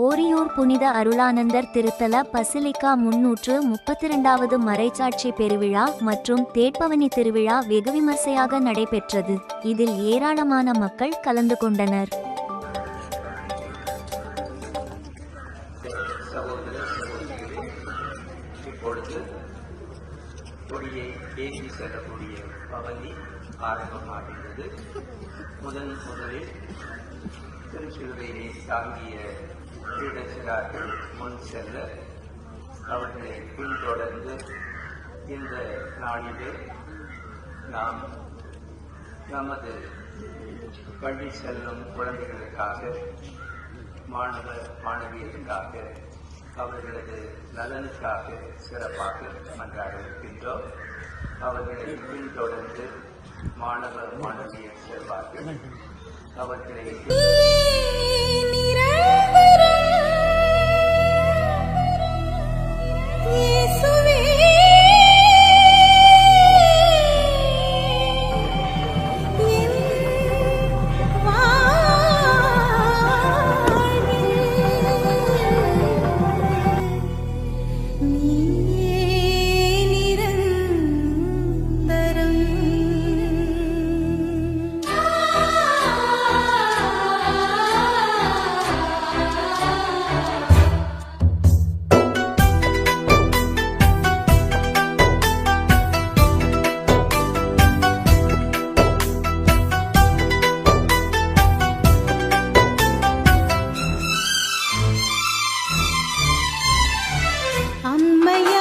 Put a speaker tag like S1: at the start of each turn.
S1: ஓரியூர் புனித அருளானந்தர் திருத்தல பசிலிக்கா முன்னூற்று முப்பத்தி இரண்டாவது மறைச்சாட்சி பெருவிழா மற்றும் தேட்பவனி திருவிழா வெகு விமர்சையாக நடைபெற்றது. இதில் ஏராளமான மக்கள் கலந்து கொண்டனர்.
S2: கொடியை செல்லக்கூடிய பவனி ஆரம்பமாகின்றது. முதன் முதலில் திருச்சிலுவையை தாங்கிய பீடச்சிறார்கள் முன் செல்ல அவர்களை பின்தொடர்ந்து இந்த நாளிலே நாம் நமது பள்ளி செல்லும் குழந்தைகளுக்காக மாணவ மாணவியருக்காக அவர்களது நலனுக்காக சிறப்பாக மன்றாட இருக்கின்றோம் அவர்களை பின்தொடர்ந்து மாணவ மாணவியர் செல்வார்கள். அவர்களை
S3: நீரே உண்மை